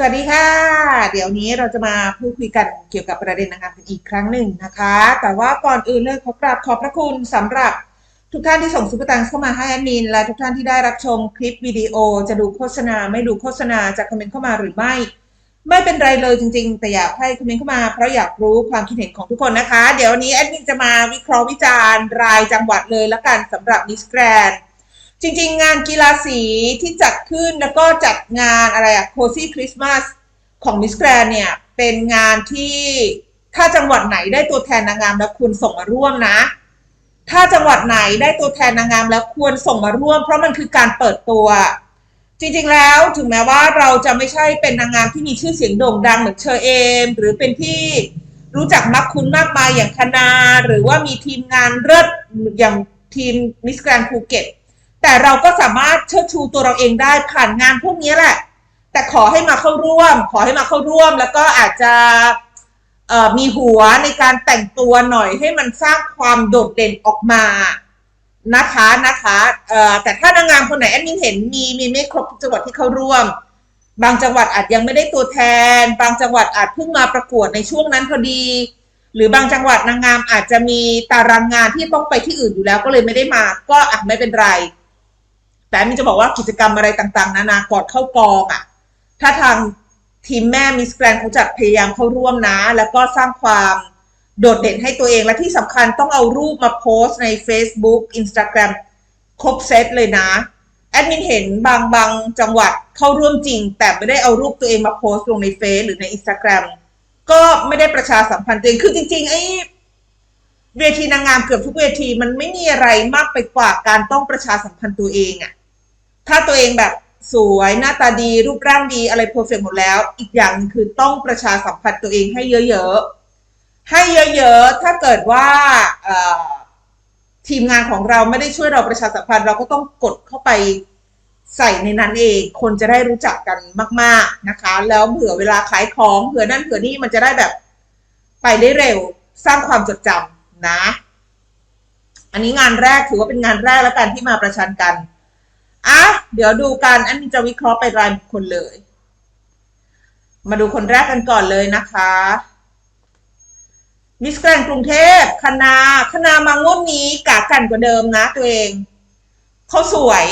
สวัสดีค่ะ เดี๋ยวนี้เราจะมาพูดคุยกันเกี่ยวกับประเด็นนางงามกันอีกครั้งหนึ่งนะคะ แต่ว่าก่อนอื่นเลยขอกราบขอบพระคุณสำหรับทุกท่านที่ส่งซุปเปอร์ตังเข้ามาให้แอดมิน และทุกท่านที่ได้รับชมคลิปวิดีโอ จะดูโฆษณาไม่ดูโฆษณาจะคอมเมนต์เข้ามาหรือไม่ ไม่เป็นไรเลยจริง ๆ แต่อยากให้คอมเมนต์เข้ามาเพราะอยากรู้ความคิดเห็นของทุกคนนะคะ เดี๋ยววันนี้แอดมินจะมาวิเคราะห์วิจารณ์รายจังหวัดเลยละกันสำหรับมิสแกรน จริง ๆ งานกีฬาสีที่จัดขึ้นแล้วก็จัดงานอะไรอะโคซี่คริสต์มาสของมิสแกรนเนี่ย เป็นงานที่ถ้าจังหวัดไหนได้ตัวแทนนางงามแล้วควรส่งมาร่วมนะ ถ้าจังหวัดไหนได้ตัวแทนนางงามแล้วควรส่งมาร่วม เพราะมันคือการเปิดตัว จริงๆแล้วถึงแม้ว่าเราจะไม่ใช่เป็นนางงามที่มีชื่อเสียงโด่งดังเหมือนเชอเอม หรือเป็นที่รู้จักมักคุ้นมากมายอย่างคณาหรือว่ามีทีมงานเลิศอย่างทีมมิสแกรนภูเก็ต แต่เราก็สามารถเชิดชูตัวเราเองได้ผ่านงานพวกนี้แหละ แต่ขอให้มาเข้าร่วม ขอให้มาเข้าร่วม แล้วก็อาจจะมีหัวในการแต่งตัวหน่อยให้มันสร้างความโดดเด่นออกมานะคะนะคะแต่ถ้านางงามคนไหนแอดมินเห็นมีมีไม่ครบจังหวัดที่เข้าร่วม บางจังหวัดอาจยังไม่ได้ตัวแทน บางจังหวัดอาจเพิ่งมาประกวดในช่วงนั้นพอดี หรือบางจังหวัดนางงามอาจจะมีตารางงานที่ต้องไปที่อื่นอยู่แล้วก็เลยไม่ได้มา ก็อะไม่เป็นไร แต่มินจะบอกว่ากิจกรรมอะไรต่างๆ นานาก่อนเข้ากองอะ ถ้าทางทีมแม่มิสแกรนเขาจะพยายามเข้าร่วมนะ แล้วก็สร้างความโดดเด่นให้ตัวเองและที่สำคัญต้องเอารูปมาโพสต์ใน Facebook Instagram ครบเซตเลยนะ แอดมินเห็นบางบางจังหวัดเข้าร่วมจริง แต่ไม่ได้เอารูปตัวเองมาโพสต์ลงในเฟซหรือใน Instagram ก็ไม่ได้ประชาสัมพันธ์ตัวเองคือจริง ๆ ไอ้เวทีนางงามเกือบทุกเวทีมันไม่มีอะไรมากไปกว่าการต้องประชาสัมพันธ์ตัวเองอะ ถ้าตัวเองแบบสวยหน้าตาดีรูปร่างดีอะไรเพอร์เฟกหมดแล้ว อีกอย่างคือต้องประชาสัมพันธ์ตัวเองให้เยอะๆ ให้เยอะๆ ถ้าเกิดว่าทีมงานของเราไม่ได้ช่วยเราประชาสัมพันธ์ เราก็ต้องกดเข้าไปใส่ในนั้นเอง คนจะได้รู้จักกันมาก ๆนะคะ แล้วเผื่อเวลาขายของเผื่อนั่นเผื่อนี่มันจะได้แบบไปได้เร็วสร้างความจดจำนะ อันนี้งานแรกถือว่าเป็นงานแรกแล้วกันที่มาประชันกัน อะเดี๋ยวดูกันอันนี้จะวิเคราะห์ไปรายบุคคลเลย มาดูคนแรกกันก่อนเลยนะคะมิสแกรนกรุงเทพคณาคณามางวดนี้กากันกว่าเดิมนะตัวเองเขาสวย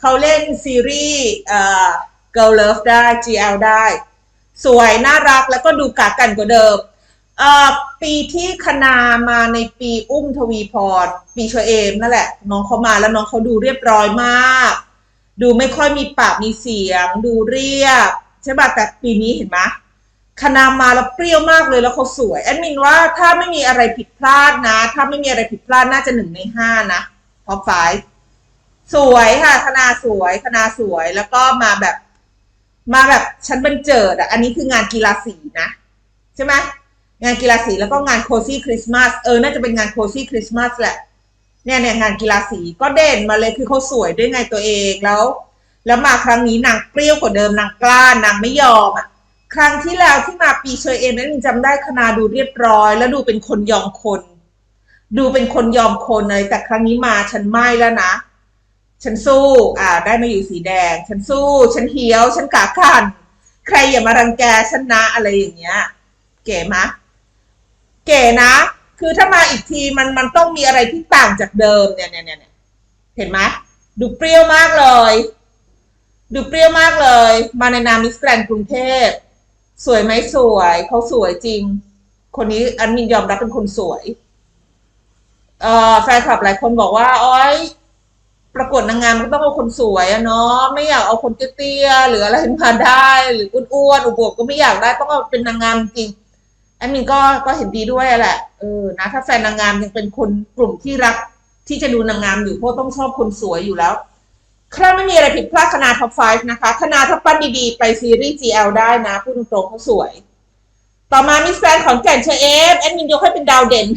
เขาเล่นซีรีส์เอ่อ Girl Love ได้ GL ได้ สวยน่ารักแล้วก็ดูกากันกว่าเดิมเอ่อปีที่คณามาในปีอุ้มทวีพรปีเชอเอมนั่นแหละ น้องเขามาแล้วน้องเขาดูเรียบร้อยมาก ดูไม่ค่อยมีปากมีเสียง ดูเรียบใช่ป่ะแต่ปีนี้เห็นไหมคณามาแล้วเปรี้ยวมากเลยแล้วเขาสวยแอดมินว่าถ้าไม่มีอะไรผิดพลาดนะ ถ้าไม่มีอะไรผิดพลาดน่าจะหนึ่งในห้านะท็อปไฟสวยค่ะคณาสวยคณาสวยแล้วก็มาแบบ มาแบบชั้นบรรเจิดอะอันนี้คืองานกีฬาสีนะ ใช่ไหมงานกีฬาสีแล้วก็งานโคซี่คริสต์มาสเออน่าจะเป็นงานโคซี่คริสต์มาสแหละ เนี่ยเนี่ยงานกีฬาสีก็เด่นมาเลยคือเขาสวยด้วยไงตัวเองแล้ว แล้วมาครั้งนี้นางเปรี้ยวกว่าเดิมนางกล้านางไม่ยอมอะครั้งที่แล้วที่มาปีเชยเอมนั้นจำได้คณาดูเรียบร้อย แล้วดูเป็นคนยอมคน ดูเป็นคนยอมคนเลยแต่ครั้งนี้มาฉันไม่แล้วนะ ฉันสู้ อ่า ได้มาอยู่สีแดง ฉันสู้ ฉันเฮี้ยว ฉันกาขันใครอย่ามารังแกฉันนะอะไรอย่างเงี้ย เก๋มะ เก๋นะ คือถ้ามาอีกทีมันมันต้องมีอะไรที่ต่างจากเดิมเนี่ยเนี่ยเนี่ยเห็นไหมดูเปรี้ยวมากเลย ดูเปรี้ยวมากเลย มาในนามมิสแกรนกรุงเทพสวยไหมสวยเขาสวยจริง คนนี้อันมินยอมรับเป็นคนสวยเอ่อแฟนคลับหลายคนบอกว่าอ้อยประกวดนางงามมันต้องเอาคนสวยอะเนาะไม่อยากเอาคนเตี้ยๆหรืออะไรมาได้ หรืออ้วนๆอุบวบก็ไม่อยากได้ต้องเอาเป็นนางงามจริงแอดมินก็ก็เห็นดีด้วยแหละ เออนะถ้าแฟนนางงามยังเป็นคนกลุ่มที่รักที่จะดูนางงามอยู่เพราะต้องชอบคนสวยอยู่แล้วครั้งไม่มีอะไรผิดพลาดคณาท็อปไฟนะคะคณาถ้าปั้นดีๆ ไปซีรีส์ GL ได้นะพูดตรงๆเขาสวย ต่อมามิสแกรนขอนแก่นเชเอฟแอดมินยกให้เป็นดาวเด่น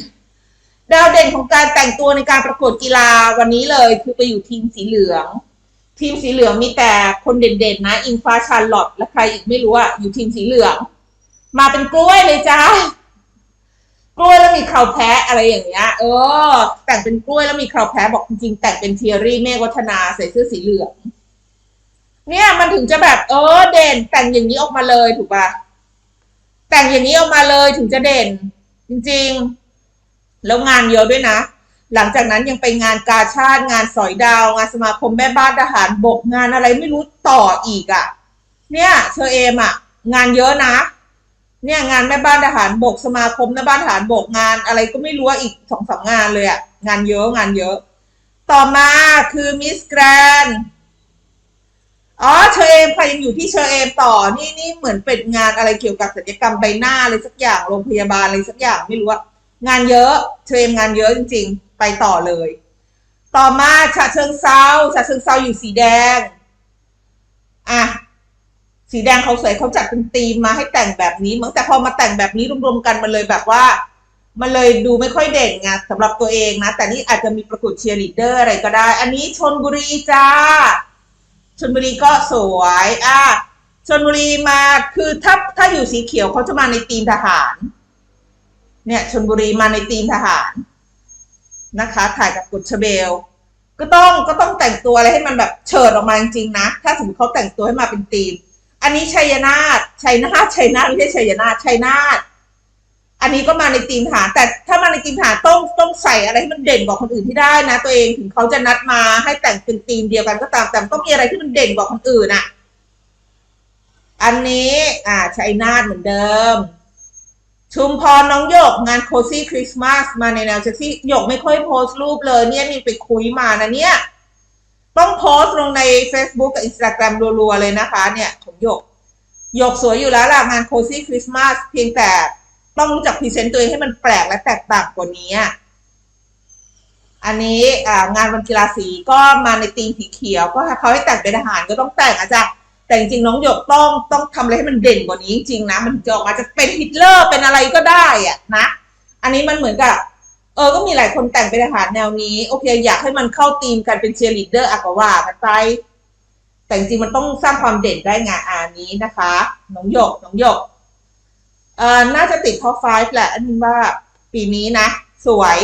ดาวเด่นของการแต่งตัวในการประกวดกีฬาวันนี้เลย คือไปอยู่ทีมสีเหลือง ทีมสีเหลืองมีแต่คนเด่นๆ นะ อิงฟ้าชาร์ลอตและใครอีกไม่รู้อะอยู่ทีมสีเหลือง มาเป็นกล้วยเลยจ้า กล้วยแล้วมีเคราแพะอะไรอย่างเงี้ย เออ แต่งเป็นกล้วยแล้วมีเคราแพะบอกจริงๆแต่งเป็นเทียรี่เมฆวัฒนาใส่เสื้อสีเหลืองเนี่ยมันถึงจะแบบเออเด่น แต่งอย่างนี้ออกมาเลยถูกปะแต่งอย่างนี้ออกมาเลยถึงจะเด่น จริง ๆ แล้วงานเยอะด้วยนะ หลังจากนั้นยังไปงานกาชาติงานสอยดาว งานสมาคมแม่บ้านทหารบกงานอะไรไม่รู้ต่ออีกอะ่ะ เนี่ยเชอเอมอะ่ะ งานเยอะนะ เนี่ยงานแม่บ้านทหารบกสมาคมแม่บ้านทหารบกงาน อะไรก็ไม่รู้อีกสองสามงานเลยอะ่ะงานเยอะงานเยอะ ต่อมาคือมิสแกรนอ๋อเชอเอมค่ะยังอยู่ที่เชอเอมต่อนี่นี่เหมือนเป็นงานอะไรเกี่ยวกับศัลยกรรมใบหน้าอะไรสักอย่างโรงพยาบาลอะไรสักอย่างไม่รู้ว่างานเยอะเชอเอมงานเยอะจริง ๆ ไปต่อเลย ต่อมาฉะเชิงเซาฉะเชิงเซาอยู่สีแดงอะ สีแดงเขาสวยเขาจัดเป็นธีมมาให้แต่งแบบนี้มั้งแต่พอมาแต่งแบบนี้รวมๆกันมันเลยแบบว่า มันเลยดูไม่ค่อยเด่นไงสำหรับตัวเองนะ แต่นี่อาจจะมีประกวดเชียร์ลีดเดอร์อะไรก็ได้ อันนี้ชนบุรีจ้าชนบุรีก็สวยอะชนบุรีมาคือถ้าถ้าอยู่สีเขียวเขาจะมาในทีมทหาร เนี่ยชนบุรีมาในทีมทหารนะคะ ถ่ายกับกุชเบล ก็ต้องก็ต้องแต่งตัวอะไรให้มันแบบเฉิดออกมาจริงๆนะ ถ้าสมมติเขาแต่งตัวให้มาเป็นทีม อันนี้ชัยนาทชัยนาทชัยนาทไม่ใช่ชัยนาทชัยนาทอันนี้ก็มาในทีมหาแต่ถ้ามาในทีมหาต้องต้องใส่อะไรให้มันเด่นกว่าคนอื่นที่ได้นะ ตัวเองถึงเขาจะนัดมาให้แต่งเป็นทีมเดียวกันก็ตามแต่ต้องมีอะไรที่มันเด่นกว่าคนอื่นอะอันนี้ อ่าชัยนาทเหมือนเดิม ชุมพรน้องหยกงานโคซี่คริสต์มาสมาในแนวเซ็กซี่หยกไม่ค่อยโพสต์รูปเลย เนี่ยนี่ไปคุยมานะเนี่ย ต้องโพสต์ลงใน Facebook กับ Instagram รัวๆเลยนะคะเนี่ยของหยกหยกสวยอยู่แล้วล่ะงานโคซี่คริสต์มาสเพียงแต่ต้องรู้จักพรีเซนต์ตัวเองให้มันแปลกและแตกต่างกว่านี้ อันนี้งานวันกีฬาสีก็มาในธีมสีเขียว ก็เขาให้แต่งเป็นทหารก็ต้องแต่งอาจารย์แต่จริงๆน้องหยกต้องต้องทำอะไรให้มันเด่นกว่านี้จริงๆนะ มันจะออกมาจะเป็นฮิตเลอร์เป็นอะไรก็ได้อะนะ อันนี้มันเหมือนกับ เออ ก็มีหลายคนแต่งเป็นทหารแนวนี้ โอเค อยากให้มันเข้าธีมกันเป็นเชียร์ลีดเดอร์อะก็ว่ากันไป แต่จริงมันต้องสร้างความเด่นได้ไงอันนี้นะคะ น้องหยก น้องหยก เอ่อ น่าจะติดท็อป5แหละอันนี้ว่าปีนี้นะ สวย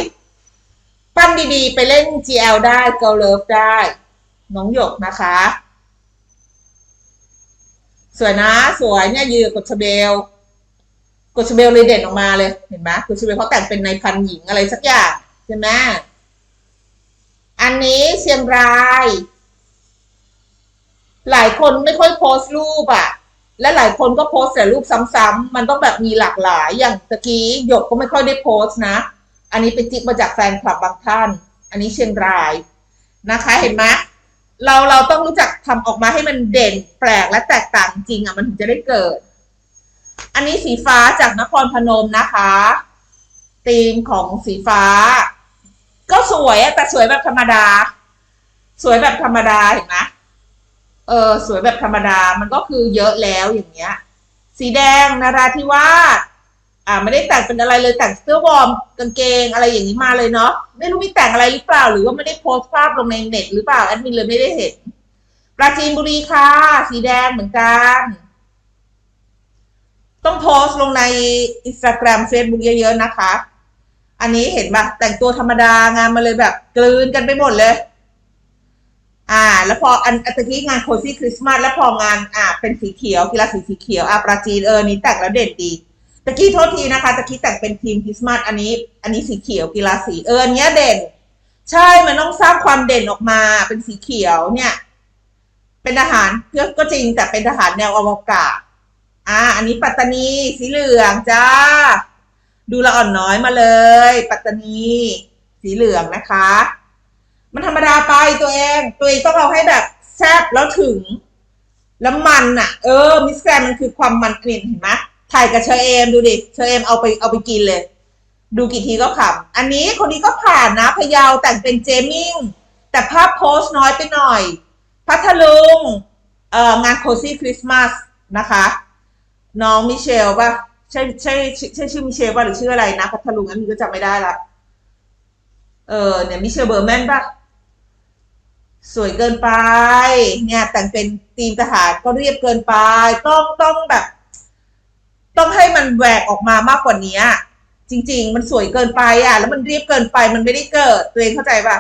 ปั้นดีๆ ไปเล่น GL ได้ Girl Love ได้ น้องหยกนะคะ สวยนะ สวยเนี่ยยืนกับกดชเบล กดชเบลเลยเด่นออกมาเลยเห็นไหมกดชเบลเขาแต่งเป็นในายพันหญิงอะไรสักอย่างใช่ไหมอันนี้เชียงราย หลายคนไม่ค่อยโพสต์รูปอะและหลายคนก็โพสแต่รูปซ้ำๆมันต้องแบบมีหลากหลายอย่างตะกี้หยกก็ไม่ค่อยได้โพสต์นะ อันนี้เป็นจิกมาจากแฟนคลับบางท่าน อันนี้เชียงรายนะคะ เห็นไหมเราเราต้องรู้จักทำออกมาให้มันเด่นแปลกและแตกต่างจริงอะมันถึงจะได้เกิด อันนี้สีฟ้าจากนครพนมนะคะธีมของสีฟ้า ก็สวยอะแต่สวยแบบธรรมดา สวยแบบธรรมดาเห็นไหมเออสวยแบบธรรมดามันก็คือเยอะแล้วอย่างเงี้ย สีแดงนาราธิวาสอ่าไม่ได้แต่งเป็นอะไรเลยแต่งเสื้อวอร์มกางเกงอะไรอย่างนี้มาเลยเนาะไม่รู้มีแต่งอะไรหรือเปล่า หรือว่าไม่ได้โพสต์ภาพลงในเน็ตหรือเปล่าแอดมินเลยไม่ได้เห็นปราจีนบุรีค่ะสีแดงเหมือนกัน ต้องโพสต์ลงในอินสตาแกรมเฟซบุ๊กเยอะๆนะคะ อันนี้เห็นปะแต่งตัวธรรมดางานมาเลยแบบ กลืนกันไปหมดเลย อ่า แล้วพออันอันตะกี้งานโคซี่คริสต์มาสแล้วพองานอ่าเป็นสีเขียวกีฬาสีสีเขียวอ่าปราจีนเออนี้แต่งแล้วเด่นดีตะกี้โทษทีนะคะตะกี้แต่งเป็นทีมคริสต์มาสอันนี้ อันนี้สีเขียวกีฬาสีเอออันเนี้ยเด่น ใช่มันต้องสร้างความเด่นออกมาเป็นสีเขียวเนี่ย เป็นทหารก็ก็จริงแต่เป็นทหารแนวอวกาศ อ่า อันนี้ปัตตานีสีเหลืองจ้า ดูละอ่อนน้อยมาเลย ปัตตานี สีเหลืองนะคะ มันธรรมดาไปตัวเอง ตัวเองต้องเอาให้แบบแซ่บแล้วถึง แล้วมันอะ เออ มิสแกรนมันคือความมันกลิ่นเห็นไหมถ่ายกับเชอเอมดูดิ เชอเอมเอาไปเอาไปกินเลย ดูกี่ทีก็ขำอันนี้คนนี้ก็ผ่านนะพะเยาแต่งเป็นเจมิงแต่ภาพโพสต์น้อยไปหน่อย พัทลุงเอ่องานโคซี่คริสต์มาสนะคะ น้องมิเชลป่ะใช่ใช่ใช่ชื่อมิเชลป่ะหรือชื่ออะไรนะพัทลุงอันนี้ก็จำไม่ได้ละเออเนี่ยมิเชลเบอร์แมนป่ะสวยเกินไป เนี่ย แต่งเป็นทีมทหารก็เรียบเกินไป ต้องต้องแบบ ต้องให้มันแหวกออกมามากกว่านี้จริง ๆ มันสวยเกินไปอะ แล้วมันเรียบเกินไป มันไม่ได้เกิดตัวเองเข้าใจป่ะ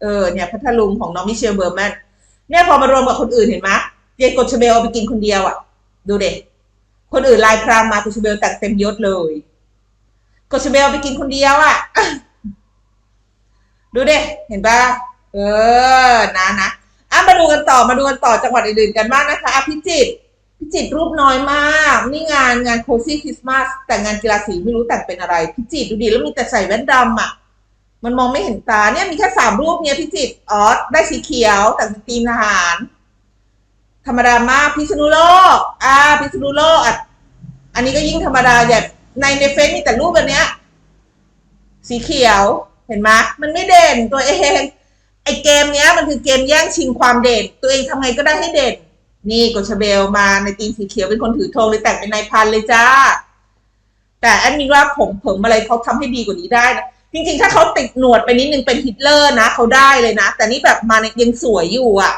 เออเนี่ยพัทลุงของน้องมิเชลเบอร์แมนเนี่ยพอมารวมกับคนอื่นเห็นไหมเยกดชเบลเอาไปกินคนเดียวอะ ดูเด็ก คนอื่นลายพรางมากดชเบลแต่งเต็มยศเลยกดชเบลไปกินคนเดียวอะ ดูเด็เห็นปะเออ นะนะอะมาดูกันต่อมาดูกันต่อจังหวัดอื่นๆกันบ้างนะคะอะพิจิตรพิจิตรรูปน้อยมาก นี่งานงานโคซี่คริสต์มาสแต่งงานกีฬาสีไม่รู้แต่งเป็นอะไร พิจิตรดูดิแล้วมีแต่ใส่แว่นดำอะ มันมองไม่เห็นตาเนี่ยมีแค่สามรูปเนี่ยพิจิตรอ๋อได้สีเขียวแต่งเป็นทีมทหาร ธรรมดามากพิษณุโลก อ่า พิษณุโลกอะอันนี้ก็ยิ่งธรรมดาอย่างในในเฟซมีแต่รูปแบบเนี้ย สีเขียวเห็นไหมมันไม่เด่นตัวเองไอเกมเนี้ยมันคือเกมแย่งชิงความเด่น ตัวเองทำไงก็ได้ให้เด่น นี่กชเบลมาในทีมสีเขียวเป็นคนถือธงเลยแต่งเป็นนายพันเลยจ้า แต่แอดมินว่าผมเผิมอะไรเขาทำให้ดีกว่านี้ได้นะจริงๆ ถ้าเขาติดหนวดไปนิดนึงเป็นฮิตเลอร์นะเขาได้เลยนะ แต่นี่แบบมาในยยังสวยอยู่อะ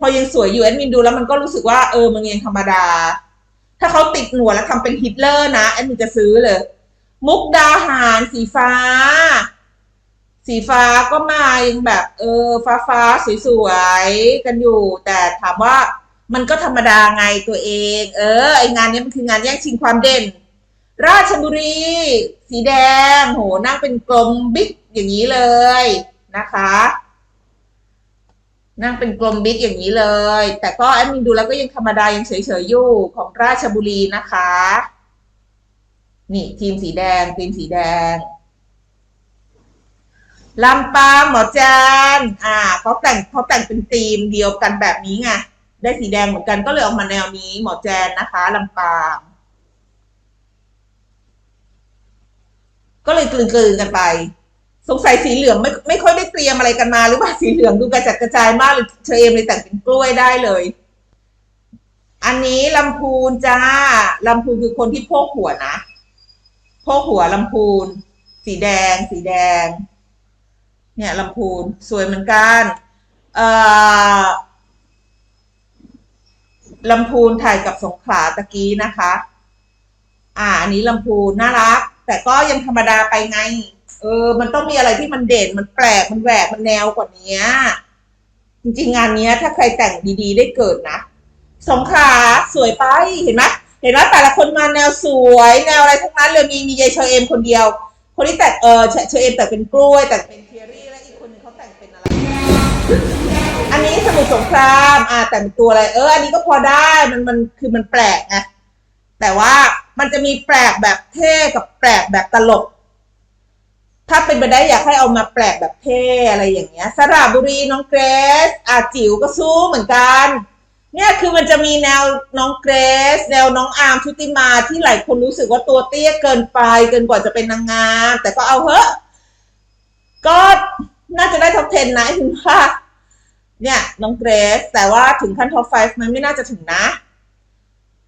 พอยังสวยอยู่แอดมินดูแล้วมันก็รู้สึกว่าเออมันยังธรรมดา ถ้าเขาติดหนวดแล้วทำเป็นฮิตเลอร์นะแอดมินจะซื้อเลย มุกดาหารสีฟ้า สีฟ้าก็มายังแบบ เออ ฟ้าฟ้าสวยๆกันอยู่ แต่ถามว่ามันก็ธรรมดาไงตัวเอง เออไองานนี้มันคืองานแย่งชิงความเด่น ราชบุรี สีแดง โหนั่งเป็นกลมบิ๊กอย่างนี้เลยนะคะ นั่งเป็นกลมบิ๊กอย่างนี้เลย แต่ก็แอดมินดูแล้วก็ยังธรรมดายังเฉยๆอยู่ของราชบุรีนะคะ นี่ทีมสีแดงทีมสีแดงลำปางหมอจานอ่าเขาแต่งเขาแต่งเป็นธีมเดียวกันแบบนี้ไงได้สีแดงเหมือนกันก็เลยออกมาแนวนี้ หมอแจนนะคะลำปาง ก็เลยกลืนๆกันไป สงสัยสีเหลืองไม่ไม่ค่อยได้เตรียมอะไรกันมาหรือว่าสีเหลืองดูกระจัดกระจายมากเลยเชอเอมเลยแต่งเป็นกล้วยได้เลย อันนี้ลำพูนจ้าลำพูนคือคนที่โพกหัวนะโพกหัวลำพูน สีแดง สีแดง เนี่ยลำพูนสวยเหมือนกันเอ่อลำพูนถ่ายกับสงขลาตะกี้นะคะ อ่า อันนี้ลำพูนน่ารัก แต่ก็ยังธรรมดาไปไง เออ มันต้องมีอะไรที่มันเด่น มันแปลก มันแหวก มันแนวกว่านี้ จริงๆ งานนี้ถ้าใครแต่งดีๆ ได้เกิดนะสงขาสวยไป เห็นไหมเห็นไหมแต่ละคนมาแนวสวย แนวอะไรทั้งนั้นเลยมีมียายเชอเอมคนเดียว คนที่แต่งเออเชเชอเอมแต่งเป็นกล้วย แต่งเป็นเทียรี่ และอีกคนหนึงเขาแต่งเป็นอะไร อันนี้สมุทรสงครามอ่าแต่งเป็นตัวอะไร เออ อันนี้ก็พอได้ มันมันคือมันแปลกไงแต่ว่ามันจะมีแปลกแบบเท่กับแปลกแบบตลก ถ้าเป็นไปได้อยากให้เอามาแปลกแบบเท่อะไรอย่างเงี้ย สระบุรีน้องเกรซอาจิ๋วก็สู้เหมือนกัน เนี่ยคือมันจะมีแนวน้องเกรซแนวน้องอาร์มชุติมาที่หลายคนรู้สึกว่าตัวเตี้ยเกินไปเกินกว่าจะเป็นนางงาม แต่ก็เอาเหอะก็น่าจะได้ท็อป10นะคุณว่าเนี่ยน้องเกรซแต่ว่าถึงขั้นท็อป5มันไม่น่าจะถึงนะ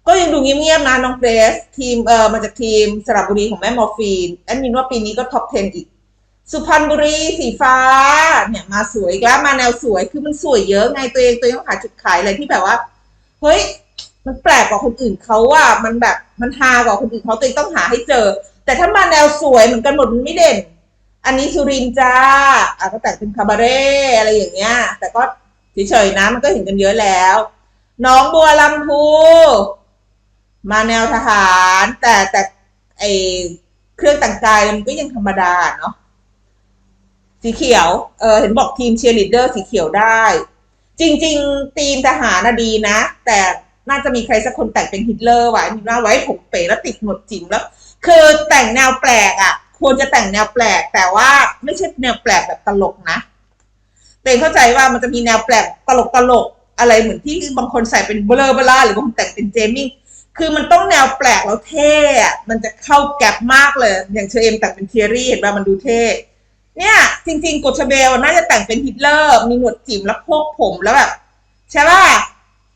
ก็ยังดูเงียบๆนะน้องเกรซทีมเออมาจากทีมสระบุรีของแม่มอร์ฟีนแอดมินว่าปีนี้ก็ท็อป 10 อีก สุพรรณบุรีสีฟ้า เนี่ยมาสวยอีกแล้วมาแนวสวยคือมันสวยเยอะไงตัวเองตัวเองต้องหาจุดขายอะไรที่แบบว่าเฮ้ยมันแปลกกว่าคนอื่นเขาอะมันแบบมันฮากว่าคนอื่นเขาตัวเองต้องหาให้เจอ แต่ถ้ามาแนวสวยเหมือนกันหมดมันไม่เด่น อันนี้สุรินจ้าอะก็แต่งเป็นคาบาเร่อะไรอย่างเงี้ย แต่ก็เฉยๆนะมันก็เห็นกันเยอะแล้ว น้องบัวลำพู มาแนวทหาร แต่แต่ไอเครื่องแต่งกายมันก็ยังธรรมดาเนาะสีเขียว เออเห็นบอกทีมเชียร์ลีดเดอร์สีเขียวได้ จริง ๆ ทีมทหารน่ะดีนะ แต่น่าจะมีใครสักคนแต่งเป็นฮิตเลอร์ไว้มีว่าไว้ผมเป๋แล้วติดหนวดจิ๋มแล้ว คือแต่งแนวแปลกอะ ควรจะแต่งแนวแปลก แต่ว่าไม่ใช่แนวแปลกแบบตลกนะแต่เข้าใจว่ามันจะมีแนวแปลกตลกตลกอะไรเหมือนที่บางคนใส่เป็นเบลอเบล่าหรือบางคนแต่งเป็นเจมิ่ง คือมันต้องแนวแปลกแล้วเท่อะมันจะเข้าแก๊ปมากเลย อย่างเชอเอมแต่งเป็นเทียรี่เห็นป่ะมันดูเท่ เนี่ย จริง ๆกดชเบลน่าจะแต่งเป็นฮิตเลอร์ มีหนวดจิ๋มแล้วโพกผมแล้วแบบใช่ป่ะ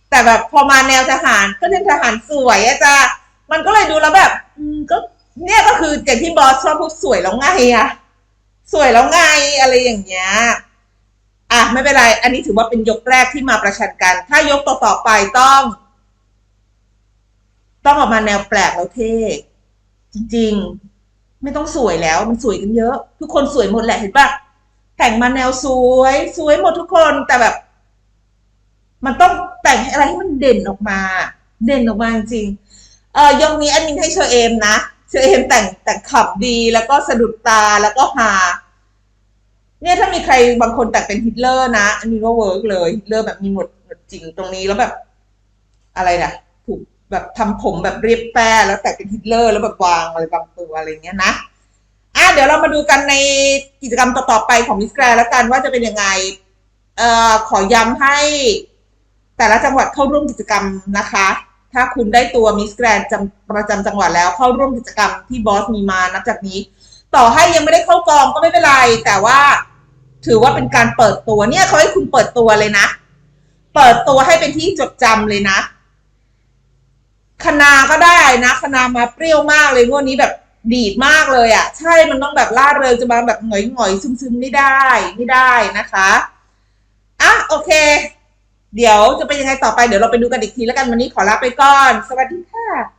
แต่แบบพอมาแนวทหารก็เป็นทหารสวยอะจ้ะมันก็เลยดูแล้วแบบก็เนี่ยก็คืออย่างที่บอสชอบพูดสวยแล้วไงอะสวยแล้วไงอะไรอย่างเงี้ยอะไม่เป็นไร อันนี้ถือว่าเป็นยกแรกที่มาประชันกัน ถ้ายกต่อๆไปต้อง ต้องออกมาแนวแปลกแล้วเท่จริง ๆ ไม่ต้องสวยแล้ว มันสวยกันเยอะ ทุกคนสวยหมดแหละเห็นปะแต่งมาแนวสวย สวยหมดทุกคนแต่แบบ มันต้องแต่งอะไรให้มันเด่นออกมา เด่นออกมาจริงเออยกนี้แอดมินให้เชอเอมนะเชอเอมแต่งแต่งขับดีแล้วก็สะดุดตาแล้วก็ฮาเนี่ยถ้ามีใครบางคนแต่งเป็นฮิตเลอร์นะอันนี้ก็เวิร์กเลยฮิตเลอร์แบบมีหนวดหนวดจริงตรงนี้แล้วแบบ อะไรนะ แบบทำผมแบบเรียบแป้แล้วแต่งเป็นฮิตเลอร์แล้วแบบวางอะไรบางตัวอะไรเงี้ยนะอะเดี๋ยวเรามาดูกันในกิจกรรมต่อๆไปของมิสแกรนแล้วกันว่าจะเป็นยังไงเอ่อขอย้ำให้แต่ละจังหวัดเข้าร่วมกิจกรรมนะคะ ถ้าคุณได้ตัวมิสแกรนประจำจังหวัดแล้วเข้าร่วมกิจกรรมที่บอสมีมานับจากนี้ ต่อให้ยังไม่ได้เข้ากองก็ไม่เป็นไร แต่ว่าถือว่าเป็นการเปิดตัวเนี่ยเขาให้คุณเปิดตัวเลยนะ เปิดตัวให้เป็นที่จดจำเลยนะ คนาก็ได้นะคนามาเปรี้ยวมากเลยงวดนี้แบบดีดมากเลยอะ่ะ ใช่มันต้องแบบล่าเริงจะมาแบบหงอยหงอยๆซึมๆไม่ได้ไม่ได้นะคะอะโอเค เดี๋ยวจะเป็นยังไงต่อไปเดี๋ยวเราไปดูกันอีกทีแล้วกันวันนี้ขอลาไปก่อน สวัสดีค่ะ